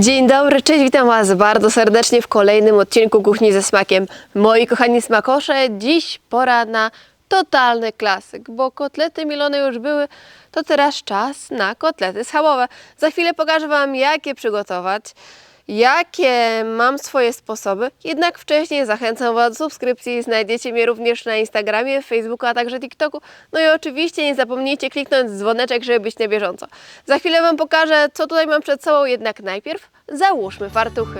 Dzień dobry, cześć, witam Was bardzo serdecznie w kolejnym odcinku Kuchni ze Smakiem. Moi kochani smakosze, dziś pora na totalny klasyk, bo kotlety milone już były, to teraz czas na kotlety schabowe. Za chwilę pokażę Wam, jak je przygotować, jakie mam swoje sposoby, jednak wcześniej zachęcam Was do subskrypcji, znajdziecie mnie również na Instagramie, Facebooku, a także TikToku. No i oczywiście nie zapomnijcie kliknąć dzwoneczek, żeby być na bieżąco. Za chwilę Wam pokażę, co tutaj mam przed sobą, jednak najpierw załóżmy fartuchy.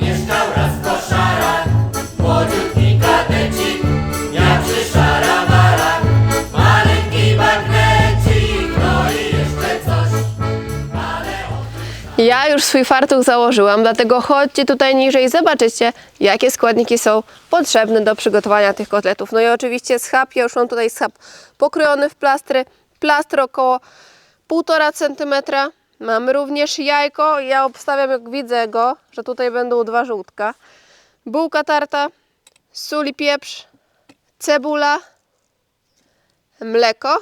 Mieszkał raz koszara, Ja już swój fartuch założyłam, dlatego chodźcie tutaj niżej, zobaczycie, jakie składniki są potrzebne do przygotowania tych kotletów. No i oczywiście schab, ja już mam tutaj schab pokrojony w plastry, plastr około 1,5 cm. Mamy również jajko, ja obstawiam jak widzę go, że tutaj będą dwa żółtka. Bułka tarta, sól i pieprz, cebula, mleko,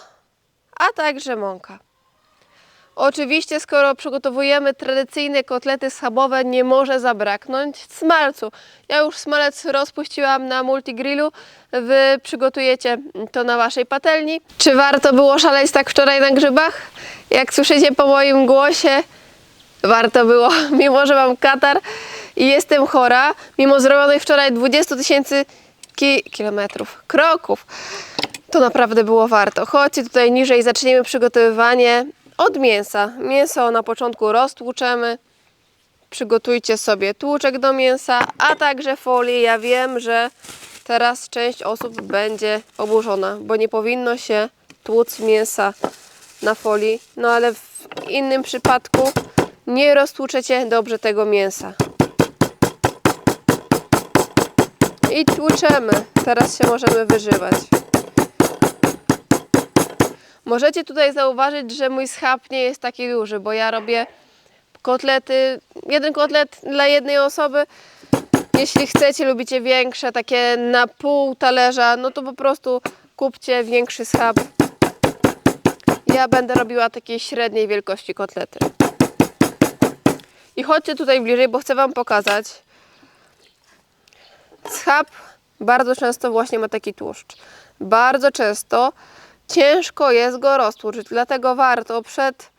a także mąka. Oczywiście, skoro przygotowujemy tradycyjne kotlety schabowe, nie może zabraknąć smalcu. Ja już smalec rozpuściłam na multigrillu. Wy przygotujecie to na waszej patelni. Czy warto było szaleć tak wczoraj na grzybach? Jak słyszycie po moim głosie, warto było, mimo że mam katar i jestem chora, mimo zrobionych wczoraj 20 tysięcy ki- kilometrów, kroków, to naprawdę było warto. Chodźcie tutaj niżej, zaczniemy przygotowywanie od mięsa. Mięso na początku roztłuczemy. Przygotujcie sobie tłuczek do mięsa, a także folię. Ja wiem, że teraz część osób będzie oburzona, bo nie powinno się tłuc mięsa na folii. No ale w innym przypadku nie roztłuczecie dobrze tego mięsa. I tłuczemy. Teraz się możemy wyżywać. Możecie tutaj zauważyć, że mój schab nie jest taki duży, bo ja robię kotlety, jeden kotlet dla jednej osoby. Jeśli chcecie, lubicie większe, takie na pół talerza, no to po prostu kupcie większy schab. Ja będę robiła takiej średniej wielkości kotlety. I chodźcie tutaj bliżej, bo chcę Wam pokazać. Schab bardzo często właśnie ma taki tłuszcz. Bardzo często ciężko jest go roztłuczyć, dlatego warto przed,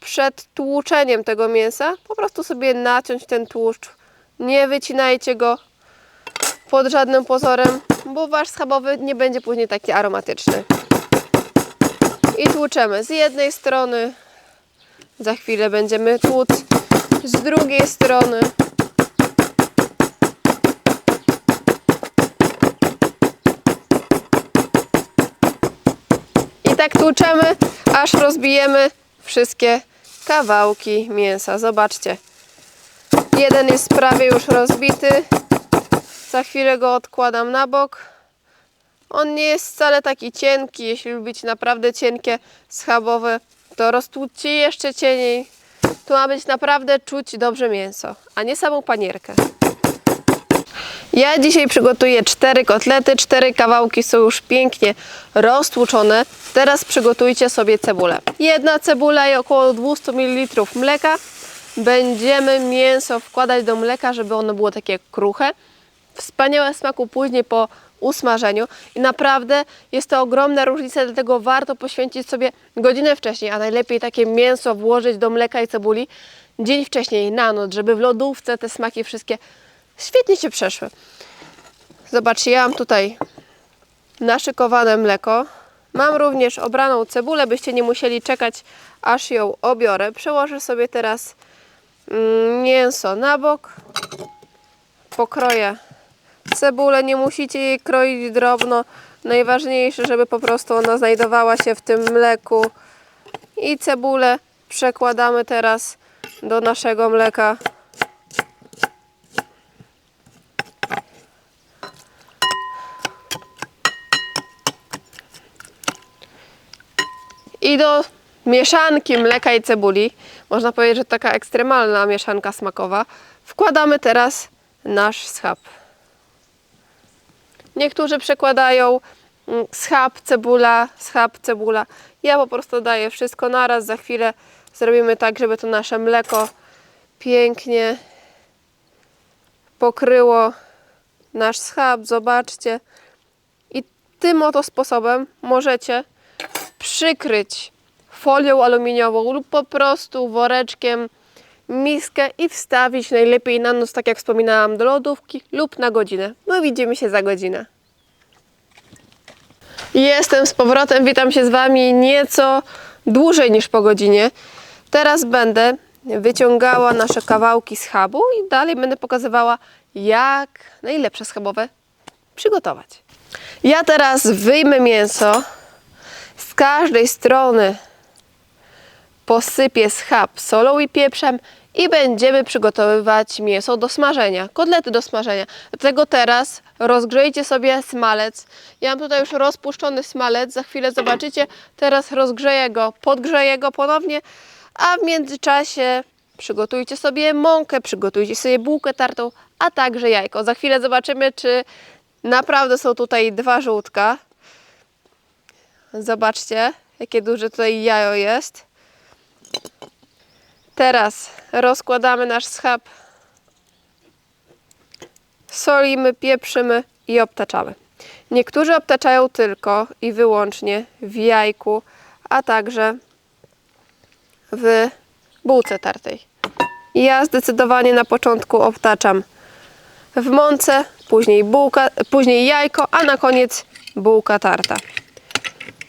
przed tłuczeniem tego mięsa po prostu sobie naciąć ten tłuszcz. Nie wycinajcie go pod żadnym pozorem, bo wasz schabowy nie będzie później taki aromatyczny. I tłuczemy z jednej strony, za chwilę będziemy tłuc z drugiej strony. Tak tłuczemy, aż rozbijemy wszystkie kawałki mięsa. Zobaczcie. Jeden jest prawie już rozbity. Za chwilę go odkładam na bok. On nie jest wcale taki cienki. Jeśli lubicie naprawdę cienkie, schabowe, to roztłuczcie jeszcze cieniej. Tu ma być naprawdę czuć dobrze mięso, a nie samą panierkę. Ja dzisiaj przygotuję cztery kotlety, cztery kawałki są już pięknie roztłuczone. Teraz przygotujcie sobie cebulę. Jedna cebula i około 200 ml mleka. Będziemy mięso wkładać do mleka, żeby ono było takie kruche. Wspaniałe smaku później po usmażeniu i naprawdę jest to ogromna różnica, dlatego warto poświęcić sobie godzinę wcześniej, a najlepiej takie mięso włożyć do mleka i cebuli dzień wcześniej, na noc, żeby w lodówce te smaki wszystkie świetnie się przeszły. Zobaczcie, ja mam tutaj naszykowane mleko. Mam również obraną cebulę, byście nie musieli czekać, aż ją obiorę. Przełożę sobie teraz mm, mięso na bok. Pokroję cebulę. Nie musicie jej kroić drobno. Najważniejsze, żeby po prostu ona znajdowała się w tym mleku. I cebulę przekładamy teraz do naszego mleka. I do mieszanki mleka i cebuli, można powiedzieć, że taka ekstremalna mieszanka smakowa, wkładamy teraz nasz schab. Niektórzy przekładają mm, schab, cebula, schab, cebula. Ja po prostu daję wszystko naraz, za chwilę Zrobimy tak, żeby to nasze mleko pięknie pokryło nasz schab. Zobaczcie. I tym oto sposobem możecie przykryć folią aluminiową lub po prostu woreczkiem miskę i wstawić najlepiej na noc, tak jak wspominałam, do lodówki lub na godzinę. No widzimy się za godzinę. Jestem z powrotem, witam się z Wami nieco dłużej niż po godzinie. Teraz będę wyciągała nasze kawałki schabu i dalej będę pokazywała, jak najlepsze schabowe przygotować. Ja teraz wyjmę mięso, z każdej strony posypię schab solą i pieprzem i będziemy przygotowywać mięso do smażenia, kotlety do smażenia. Dlatego teraz rozgrzejcie sobie smalec. Ja mam tutaj już rozpuszczony smalec, za chwilę zobaczycie. Teraz rozgrzeję go, podgrzeję go ponownie, a w międzyczasie przygotujcie sobie mąkę, przygotujcie sobie bułkę tartą, a także jajko. Za chwilę zobaczymy, czy naprawdę są tutaj dwa żółtka. Zobaczcie, jakie duże tutaj jajo jest. Teraz rozkładamy nasz schab. Solimy, pieprzymy i obtaczamy. Niektórzy obtaczają tylko i wyłącznie w jajku, a także w bułce tartej. Ja zdecydowanie na początku obtaczam w mące, później, bułka, później jajko, a na koniec bułka tarta.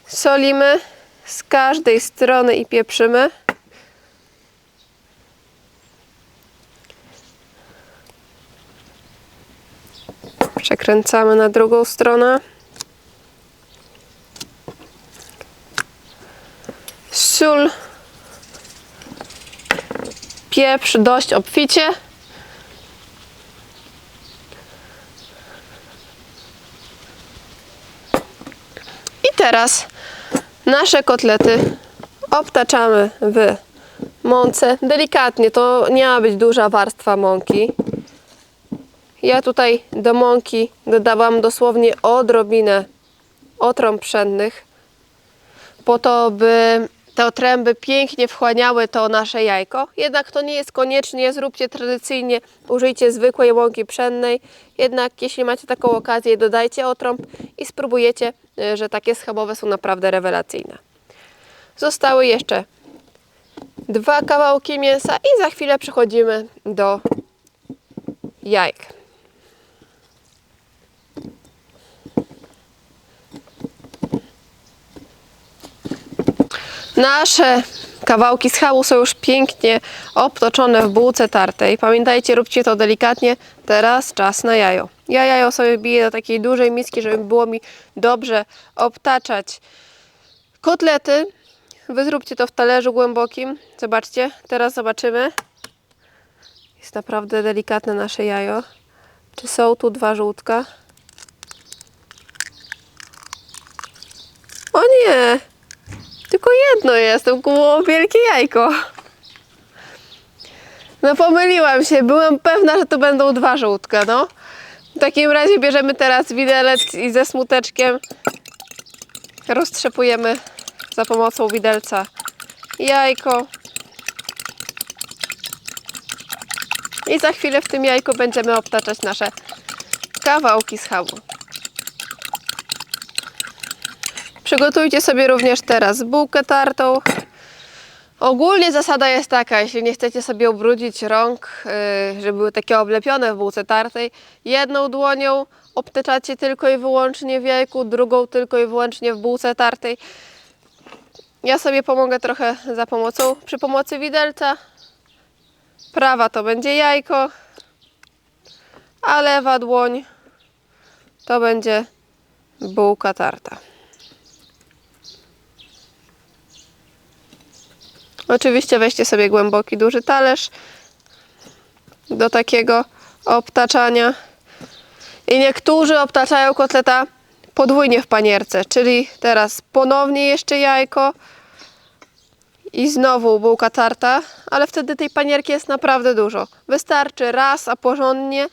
Solimy z każdej strony i pieprzymy. Przekręcamy na drugą stronę. Sól. Pieprz dość obficie. I teraz nasze kotlety obtaczamy w mące. Delikatnie, to nie ma być duża warstwa mąki. Ja tutaj do mąki dodawam dosłownie odrobinę otrąb pszennych, po to, by te otręby pięknie wchłaniały to nasze jajko. Jednak to nie jest koniecznie, zróbcie tradycyjnie, użyjcie zwykłej mąki pszennej. Jednak jeśli macie taką okazję, dodajcie otrąb i spróbujecie, y, że takie schabowe są naprawdę rewelacyjne. Zostały jeszcze dwa kawałki mięsa i za chwilę przechodzimy do jajek. Nasze kawałki schabu są już pięknie obtoczone w bułce tartej. Pamiętajcie, róbcie to delikatnie. Teraz czas na jajo. Ja jajo sobie biję do takiej dużej miski, żeby było mi dobrze obtaczać kotlety. Wy zróbcie to w talerzu głębokim. Zobaczcie, teraz zobaczymy. Jest naprawdę delikatne nasze jajo. Czy są tu dwa żółtka? O nie! Tylko jedno jest, to było wielkie jajko. No pomyliłam się, byłam pewna, że to będą dwa żółtka, no. W takim razie bierzemy teraz widelec i ze smuteczkiem roztrzepujemy za pomocą widelca jajko. I za chwilę w tym jajku będziemy obtaczać nasze kawałki schabu. Przygotujcie sobie również teraz bułkę tartą. Ogólnie zasada jest taka, jeśli nie chcecie sobie ubrudzić rąk, yy, żeby były takie oblepione w bułce tartej, jedną dłonią obtaczacie tylko i wyłącznie w jajku, drugą tylko i wyłącznie w bułce tartej. Ja sobie pomogę trochę za pomocą, przy pomocy widelca. Prawa to będzie jajko, a lewa dłoń to będzie bułka tarta. Oczywiście weźcie sobie głęboki, duży talerz do takiego obtaczania. I niektórzy obtaczają kotleta podwójnie w panierce, czyli teraz ponownie jeszcze jajko i znowu bułka tarta, ale wtedy tej panierki jest naprawdę dużo. Wystarczy raz, a porządnie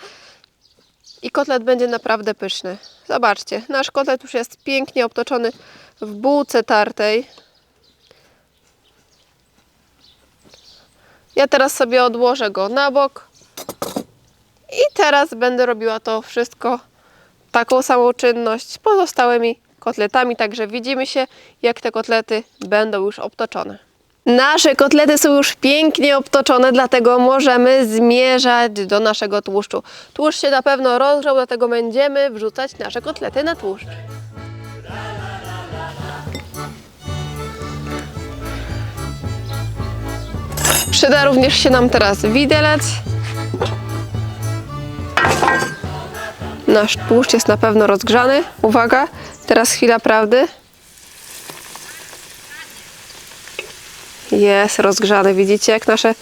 i kotlet będzie naprawdę pyszny. Zobaczcie, nasz kotlet już jest pięknie obtoczony w bułce tartej. Ja teraz sobie odłożę go na bok. I teraz będę robiła to wszystko, taką samą czynność z pozostałymi kotletami. Także widzimy się, jak te kotlety będą już obtoczone. Nasze kotlety są już pięknie obtoczone, dlatego możemy zmierzać do naszego tłuszczu. Tłuszcz się na pewno rozgrzał, dlatego będziemy wrzucać nasze kotlety na tłuszcz. Przyda również się nam teraz widelec. Nasz tłuszcz jest na pewno rozgrzany. Uwaga, teraz chwila prawdy. Jest rozgrzany. Widzicie, jak nasze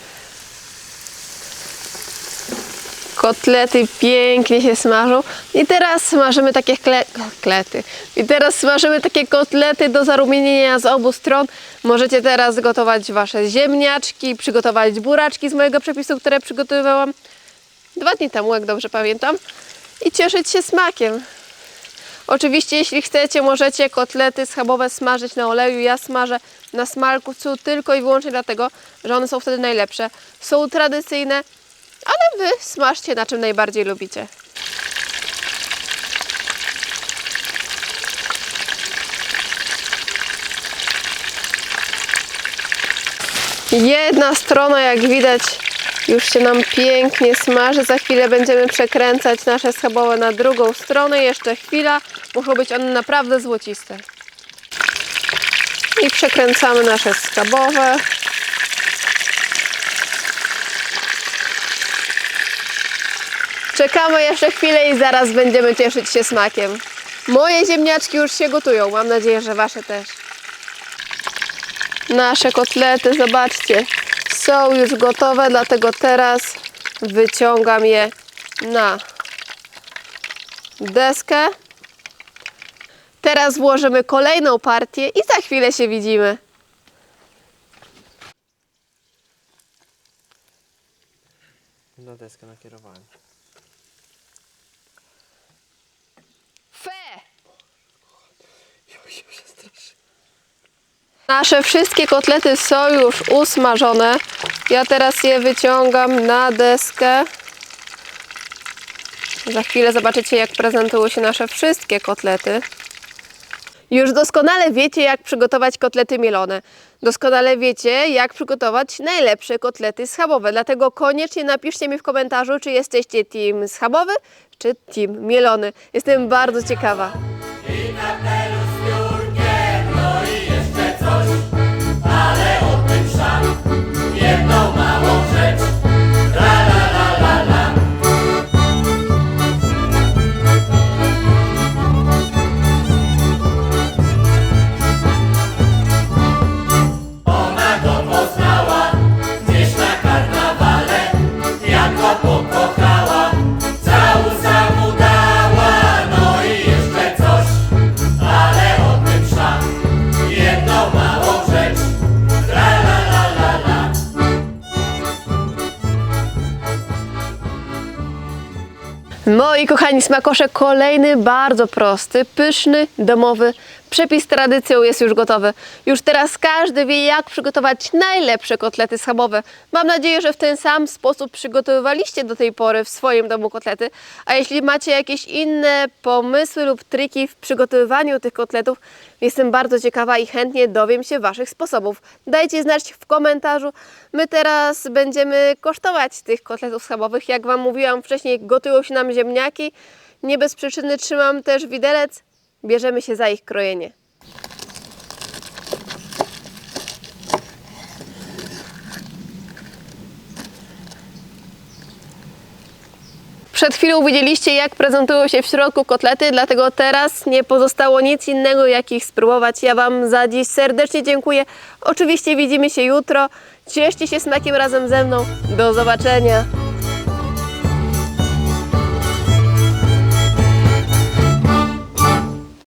kotlety pięknie się smażą. I teraz smażymy takie kotlety. I teraz smażymy takie kotlety do zarumienienia z obu stron. Możecie teraz gotować wasze ziemniaczki, przygotować buraczki z mojego przepisu, które przygotowywałam dwa dni temu, jak dobrze pamiętam. I cieszyć się smakiem. Oczywiście, jeśli chcecie, możecie kotlety schabowe smażyć na oleju. Ja smażę na smalcu tylko i wyłącznie dlatego, że one są wtedy najlepsze. Są tradycyjne, ale wy smażcie na czym najbardziej lubicie. Jedna strona, jak widać, już się nam pięknie smaży. Za chwilę będziemy przekręcać nasze schabowe na drugą stronę. Jeszcze chwila. Muszą być one naprawdę złociste. I przekręcamy nasze schabowe. Czekamy jeszcze chwilę i zaraz będziemy cieszyć się smakiem. Moje ziemniaczki już się gotują. Mam nadzieję, że wasze też. Nasze kotlety, zobaczcie, są już gotowe, dlatego teraz wyciągam je na deskę. Teraz włożymy kolejną partię i za chwilę się widzimy. Na deskę nakierowałem. Nasze wszystkie kotlety są już usmażone. Ja teraz je wyciągam na deskę. Za chwilę zobaczycie, jak prezentują się nasze wszystkie kotlety. Już doskonale wiecie, jak przygotować kotlety mielone. Doskonale wiecie, jak przygotować najlepsze kotlety schabowe. Dlatego koniecznie napiszcie mi w komentarzu, czy jesteście team schabowy, czy team mielony. Jestem bardzo ciekawa. Jedną małą rzecz. Kochani smakosze, kolejny bardzo prosty, pyszny, domowy przepis tradycją jest już gotowy. Już teraz każdy wie, jak przygotować najlepsze kotlety schabowe. Mam nadzieję, że w ten sam sposób przygotowywaliście do tej pory w swoim domu kotlety. A jeśli macie jakieś inne pomysły lub triki w przygotowywaniu tych kotletów, jestem bardzo ciekawa i chętnie dowiem się Waszych sposobów. Dajcie znać w komentarzu. My teraz będziemy kosztować tych kotletów schabowych. Jak Wam mówiłam wcześniej, gotują się nam ziemniaki. Nie bez przyczyny trzymam też widelec. Bierzemy się za ich krojenie. Przed chwilą widzieliście, jak prezentują się w środku kotlety, dlatego teraz nie pozostało nic innego, jak ich spróbować. Ja Wam za dziś serdecznie dziękuję. Oczywiście widzimy się jutro. Cieszcie się smakiem razem ze mną. Do zobaczenia.